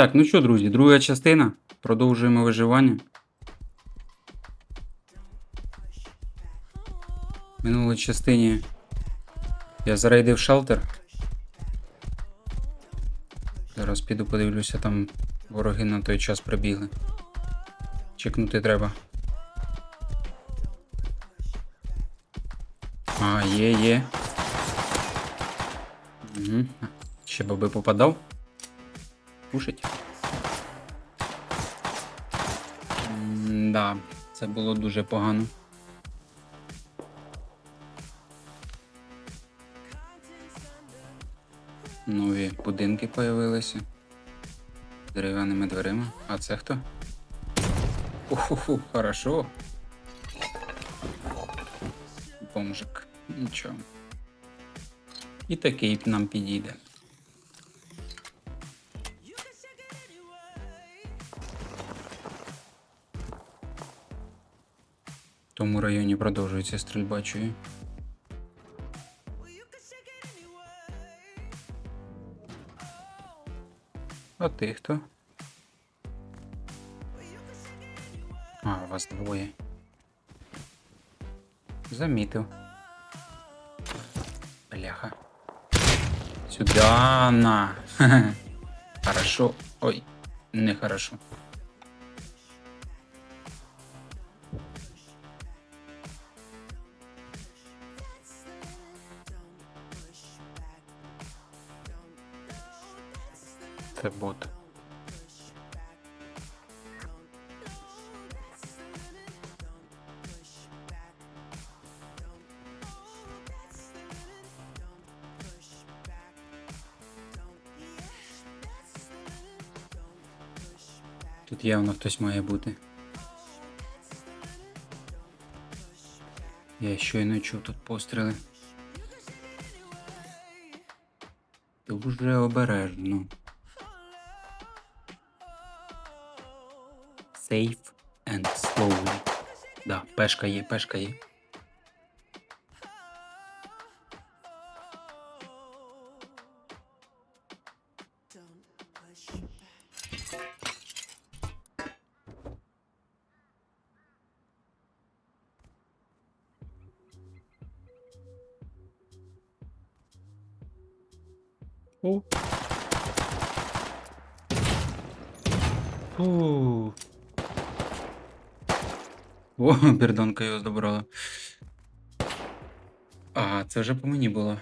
Так, ну що, друзі, друга частина. Продовжуємо виживання. В минулій частині я зарейдив шелтер. Зараз піду подивлюся, там вороги на той час прибігли. Чекнути треба. А, є, є. Угу. Ще би попадав. Да, це було дуже погано. Нові будинки появилися. З Дерев'яними дверима. А це хто? Уху, хорошо. Бомжик. Нічого. І такий нам підійде. Тому районі продовжується стрільба, чую. А ти хто? А, вас двоє. Замітив. Бляха. Сюда на. Хорошо. Ой, нехорошо. Це бот. Тут явно хтось має бути. Я щойно чув тут постріли. Дуже обережно. Пешка є, пешка є. О. Фу. О, бердонка його здобрала. А, це вже по мені було.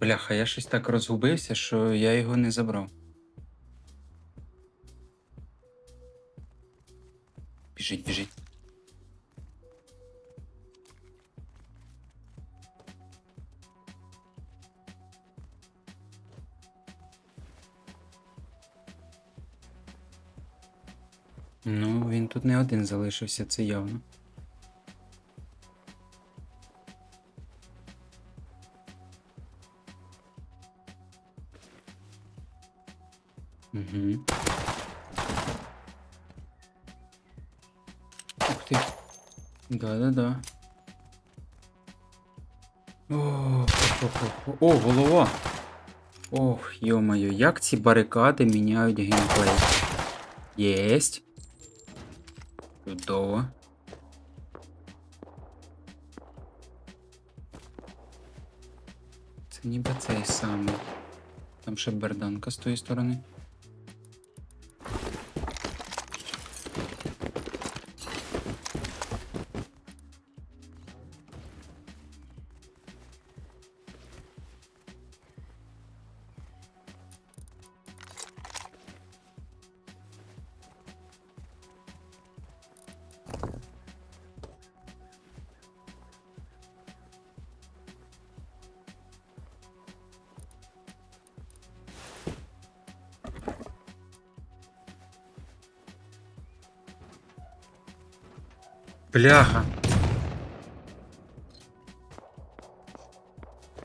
Бляха, я щось так розгубився, що я його не забрав. Один залишився, це явно. Угу. Ух ти. Да-да-да. О, хо-хо-хо. О, голова. Ох, йо-моє, як ці барикади міняють геймплей. Єсть. Чудово. Це ніби цей самий. Там ще берданка з тої сторони. Бляха.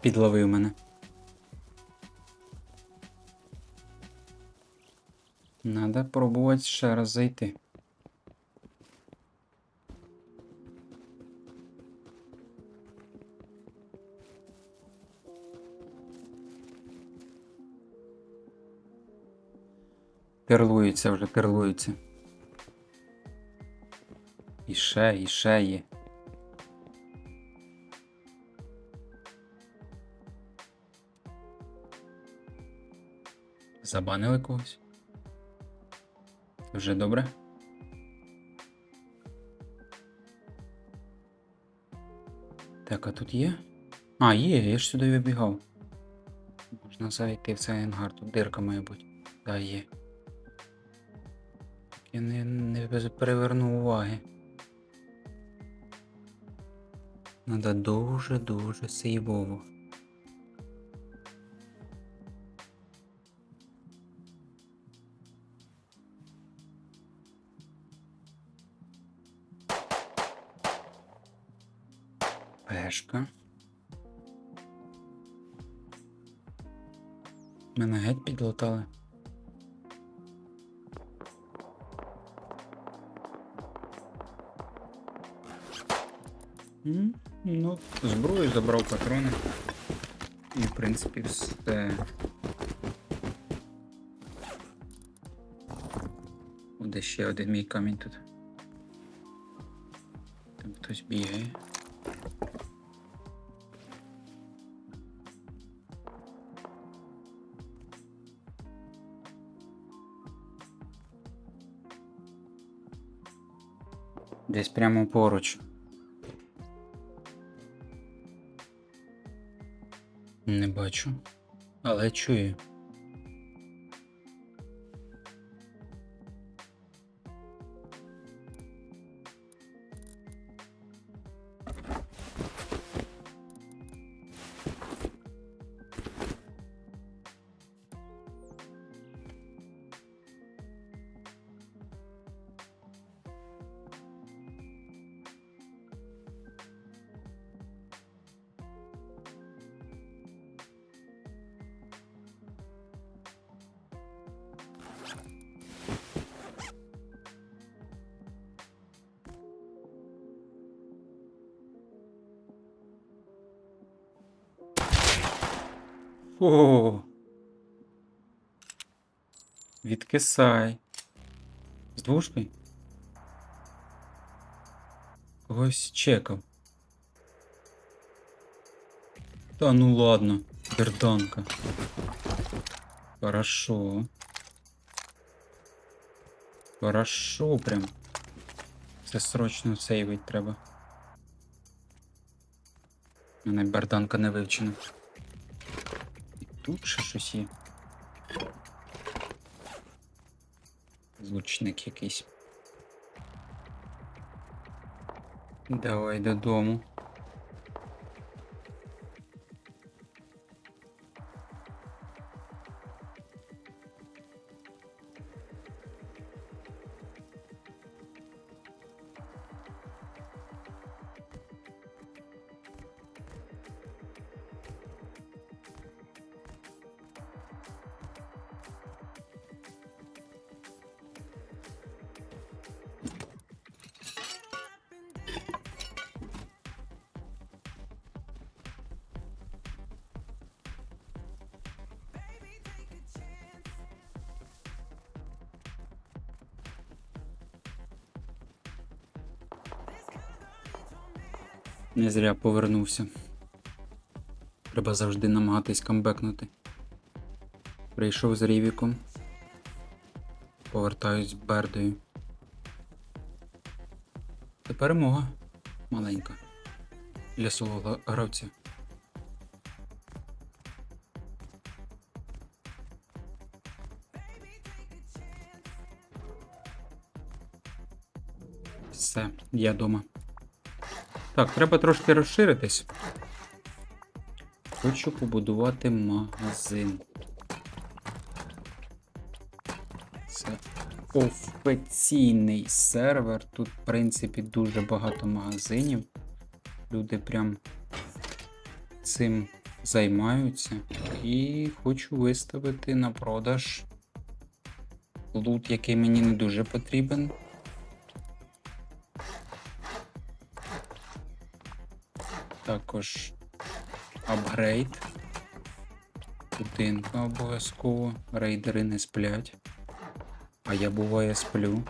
Підловив мене. Надо пробувати ще раз зайти. Терлується вже, терлується. Ще є. Забанили когось? Вже добре? Так, а тут є? А, є, я ж сюди вибігав. Можна зайти в цей ангар, тут дирка має бути. Да, є. Я не, не перевернув уваги. Надо дуже-дуже сейвово. Пешка. Мене геть підлатали. М, Ну, зброю забрав патрони. І, в принципі, все. Буде ще один мій камінь тут. Там хтось бігає. Десь прямо поруч. Не бачу, але чую. О. Відкисай. З двушкою? Когось чекав. Та ну ладно, берданка. Хорошо. Хорошо прям. Це срочно сейвить треба. У мене берданка не вивчена. Тут ще щось є. Звучник якийсь. Давай. Не зря повернувся. Треба завжди намагатись камбекнути. Прийшов з Рівіком. Повертаюсь з Бердою. Це перемога маленька. Для соло гравця. Все, я дома. Так, треба трошки розширитись. Хочу побудувати магазин. Це офіційний сервер. Тут, в принципі, дуже багато магазинів. Люди прям цим займаються. І хочу виставити на продаж лут, який мені не дуже потрібен. Також апгрейд. Будинка обов'язково. Рейдери не сплять. А я буває сплю.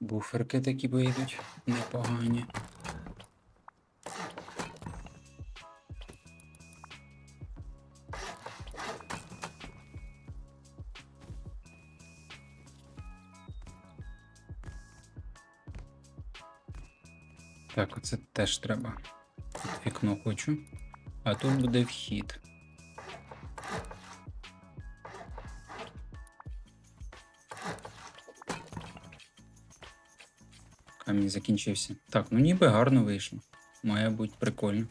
Буферки такі вийдуть непогані. Так, оце теж треба. Тут вікно хочу. А тут буде вхід. Камінь закінчився. Так, ну ніби гарно вийшло. Має бути прикольно.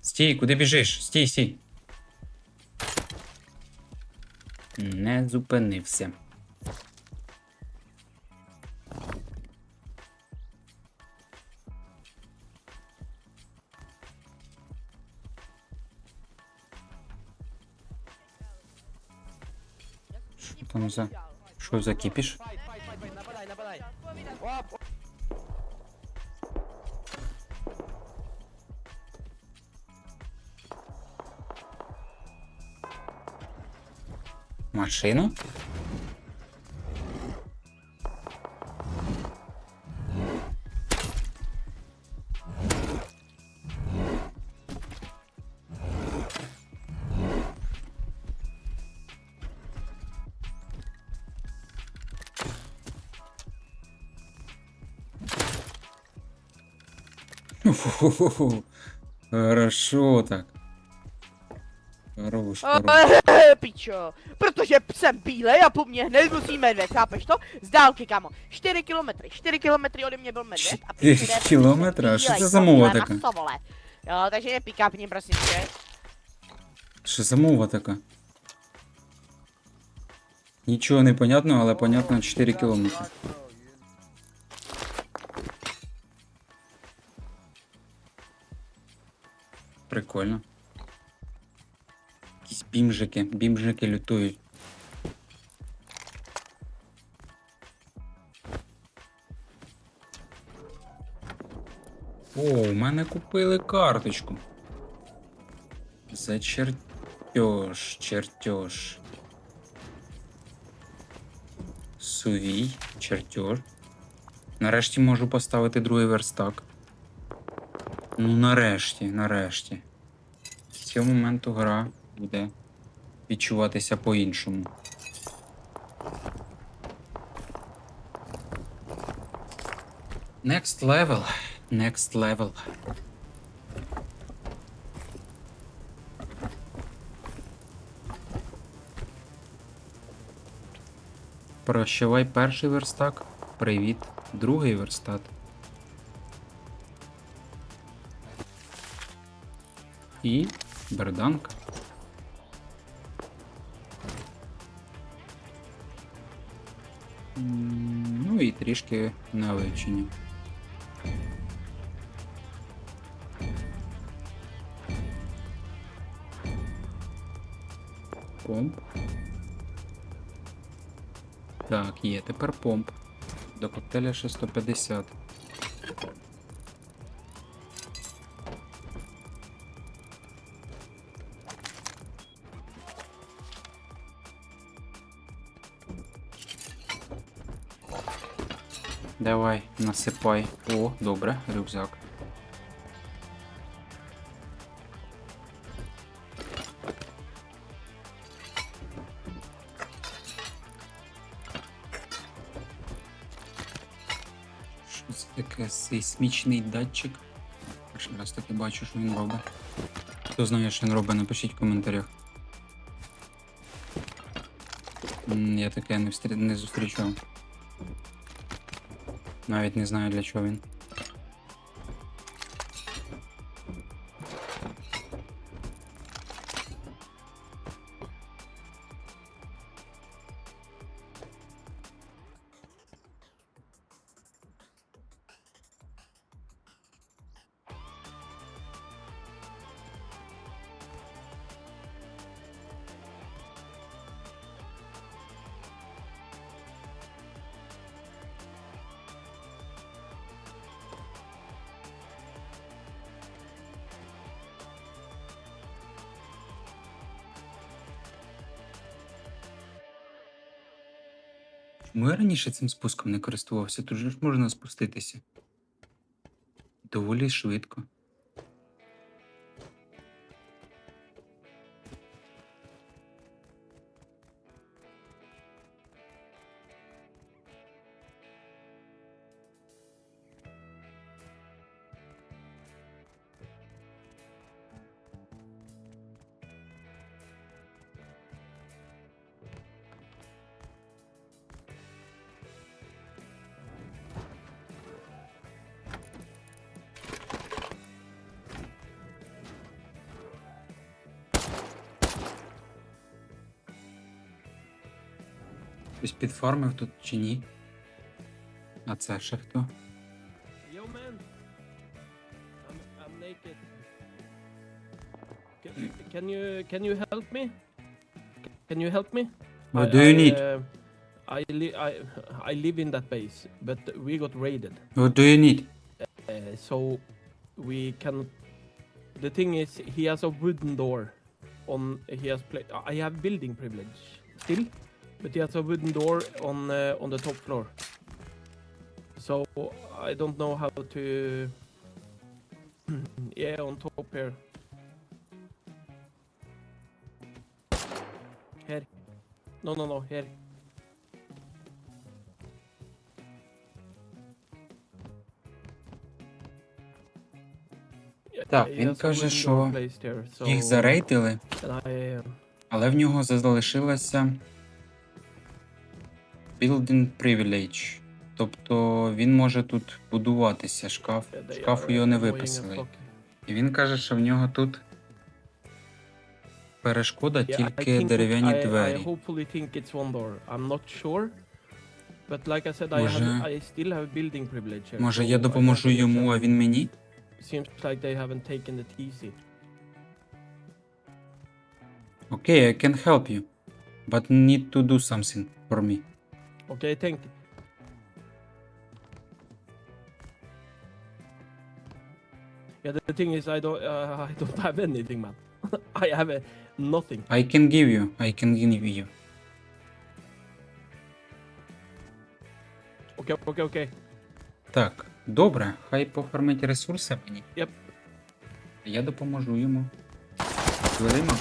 Стій, куди біжиш? Стій, стій. Не зупинився. Що там за. Що за кіпіш? Файт, Фу-фу-фу-фу. Хорошо так. Хорош, хорош. Pičo, protože jsem bílej a po mně hned musí medvěd, chápeš to? Z dálky, kamo. 4 kilometry, 4 kilometry ode mě byl medvěd. a Čtyři přijde prostě kilometry? A co to za byla taká? Jo, takže nepikapni, prosím tě. Що за мова така? Нічого не понятно, але понятно 4 кілометри. Прикольно. Якісь бімжики, бімжики лютують. О, у мене купили карточку. За чертеж, чертеж. Сувій, чертеж. Нарешті можу поставити другий верстак. Ну, нарешті, нарешті. З цього моменту гра буде відчуватися по-іншому. Next level. Next level. Прощавай перший верстак. Привіт, другий верстат. І берданка. Ну і трішки на вивчення. Помп. Так, є тепер помп. До коктейля ще 150. Давай, насипай. О, добре, рюкзак. Що таке сейсмічний датчик? Перший раз таки бачу, що він робить. Хто знає, що він робить, напишіть в коментарях. Я таке не, не зустрічав. Навіть не знаю для чого він. Чому я раніше цим спуском не користувався? Тут ж можна спуститися. Доволі швидко. Хтось підфармив тут чи ні? А це ще хто? Yo, man. I'm, I'm naked. Can, can you can you help me? Can you help me? What I- do you I, need? uh, I, li- I I live in that base, but we got raided. What do you need? Uh, so we can. The thing is, he has a wooden door. On he has pla- I have building privilege still, But he has a wooden door on uh, on the top floor. So I don't know how to. yeah, on top here. Here. No, no, no. Here. Так, він каже, що Їх зарейтили, uh, але в нього залишилося Building Privilege. Тобто він може тут будуватися шкаф. Шкафу are його не виписали. І він каже, що в нього тут перешкода тільки дерев'яні двері. Може- я допоможу йому, а він мені? a- Seems like they haven't taken it easy. Окей, I can help you. But need to do something for me. Okay, thank you. Yeah, the thing is, I don't, uh, I don't have anything, man. I have uh, nothing. I can give you, I can give you. Okay, okay, okay. Так, добре, хай пофармить ресурси мені. Yep. Я допоможу йому. Хвилину.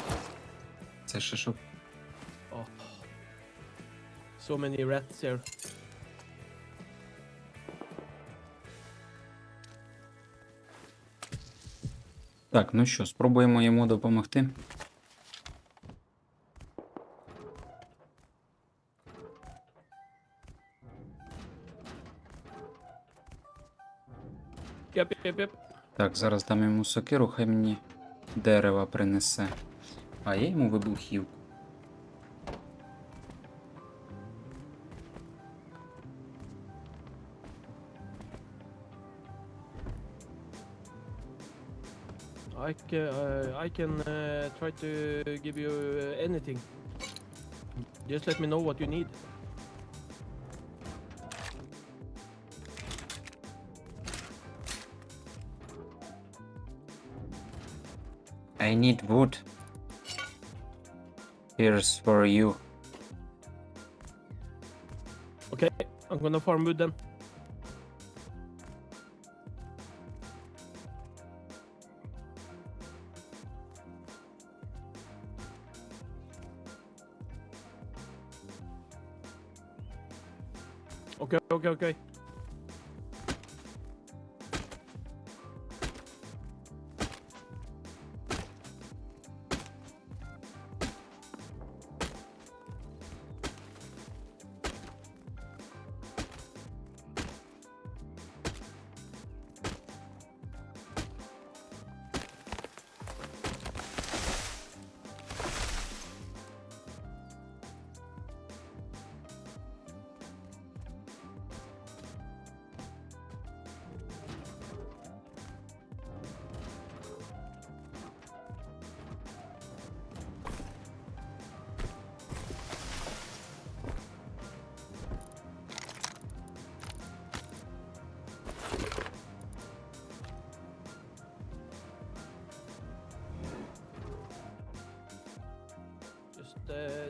Це ще що? So many rats here. Так, ну що, спробуємо йому допомогти. Yep, yep, yep. Так, зараз дам йому сокиру, хай мені дерева принесе. А я йому вибухівку. I can, uh, I can uh, try to give you uh, anything. Just let me know what you need. I need wood. Here's for you. Okay, I'm gonna farm wood then. Ok, ok, ok.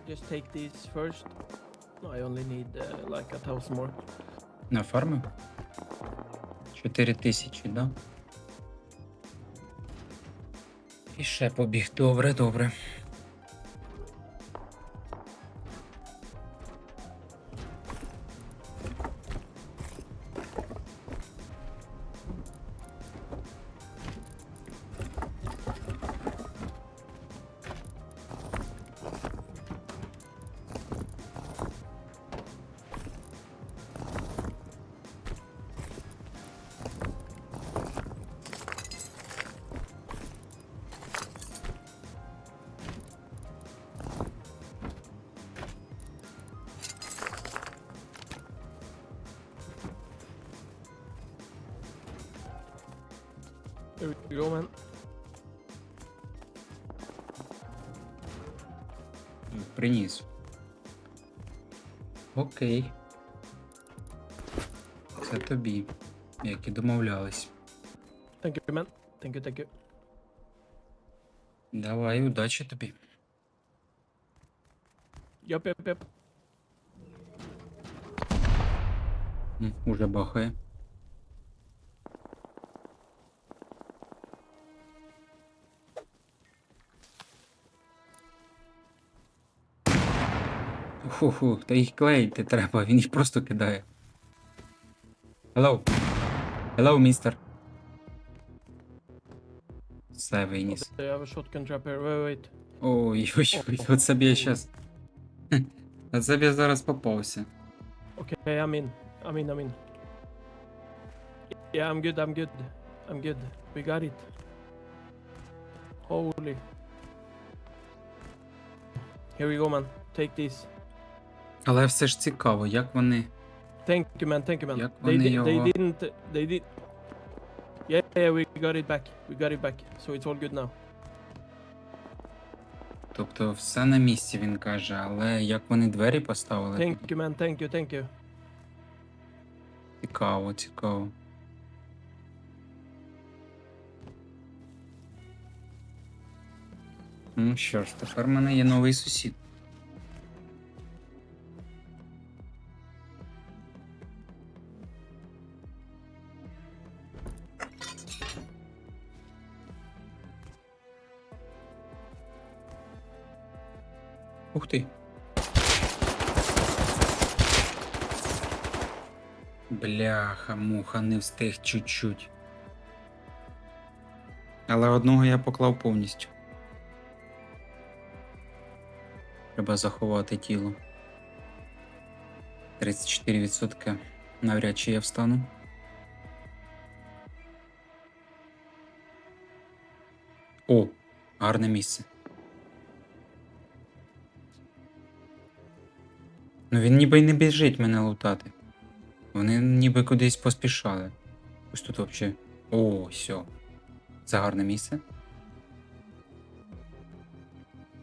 Just, uh, take these first. I only need uh, like a thousand more. Нафармив? 4 тисячі, да? І ще побіг. Добре, добре. We. Приніс. Окей. Це тобі, як і домовлялись. Thank you, man. Thank you, thank you. Давай, удачі тобі. Yup, yup. М, Уже бахає. Фу-фу, та їх клеїти треба, він їх просто кидає. Hello. Hello, містер. Все виніс. I have a shotgun trap here. Wait, wait. Ой, ой, ой, оце б я щас. Оце б я зараз попався. Okay, I'm in. I'm in, I'm in. Yeah, I'm good, I'm good. I'm good. We got it. Holy. Here we go, man. Take this. Але все ж цікаво, як вони. Thank you, man. Thank you, man. Як They, вони di- they його- didn't. They did. Yeah, yeah, we got it back. We got it back. So it's all good now. Тобто все на місці, він каже, але як вони двері поставили? Thank you, man. Thank you, thank you. Цікаво, цікаво. Ну що ж, тепер в мене є новий сусід. Ух ти. Бляха, муха, не встиг чуть-чуть. Але одного я поклав повністю. Треба заховати тіло. 34% навряд чи я встану. О, гарне місце. Ну він ніби й не біжить мене лутати. Вони ніби кудись поспішали. Ось тут взагалі. О, все. Це гарне місце.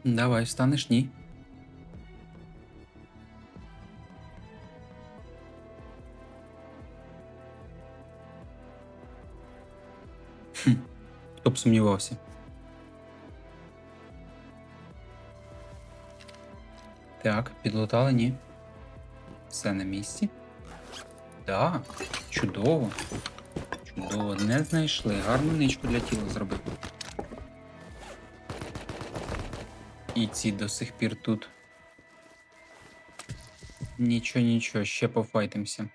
Давай, встанеш, ні. Хм, хто б сумнівався. Так, підлутали, ні. Все на місці. Да, чудово. Чудово, не знайшли. Гарну ничку для тіла зробив. І ці до сих пір тут. Нічого, нічого, ще пофайтимся.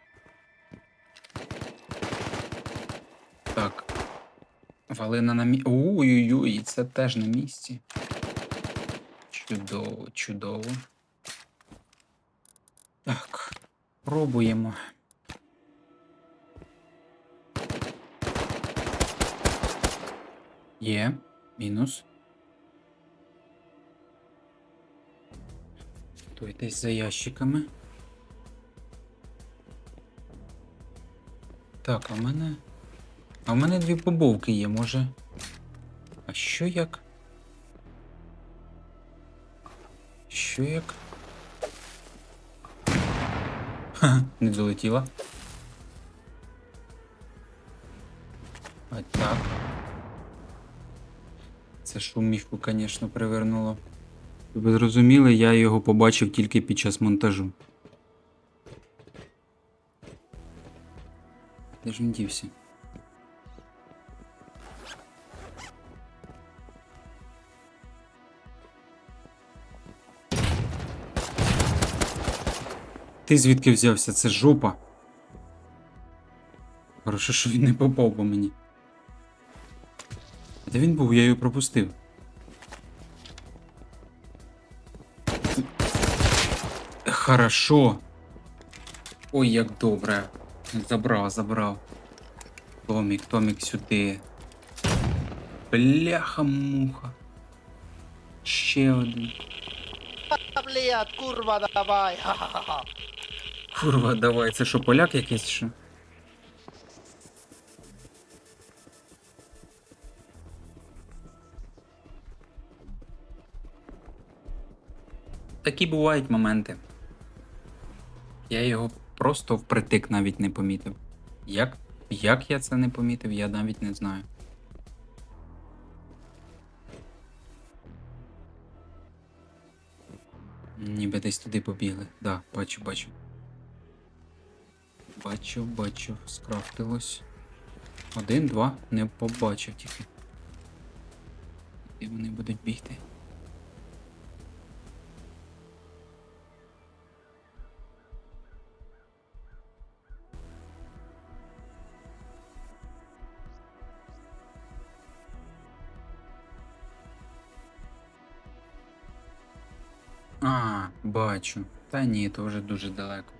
Так. Валина на місці. Ой-ой-ой, це теж на місці. Чудово, чудово. Так, пробуємо. Є, мінус. Той десь за ящиками. Так, а в мене. А в мене дві побовки є, може. А що як? Що як? не долетіла. А так. Це шуміху, звісно, привернуло. Ви зрозуміли, я його побачив тільки під час монтажу. Де ж він дівся? Ти звідки взявся? Це жопа. Хорошо, що він не попав по мені. Де він був? Я його пропустив. Хорошо. Ой, як добре. Забрав, забрав. Томік, Томік сюди. Бляха-муха. Ще один. Блядь, курва, давай. Ха-ха-ха. Курва, давай, це що, поляк якийсь що? Такі бувають моменти. Я його просто впритик навіть не помітив. Як, як я це не помітив, я навіть не знаю. Ніби десь туди побігли. Да, бачу, бачу. Бачу, бачу, скрафтилось. Один, два, не побачив тільки. І вони будуть бігти. А, бачу. Та ні, то вже дуже далеко.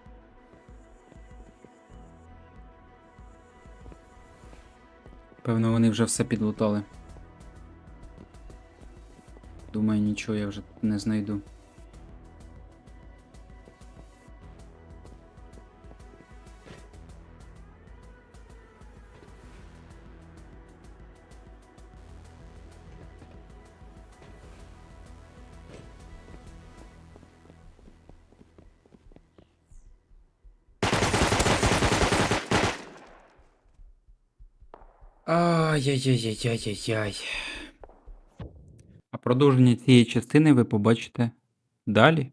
Певно, вони вже все підлутали. Думаю, нічого я вже не знайду. Ай-яй-яй-яй-яй-яй. А продовження цієї частини ви побачите далі.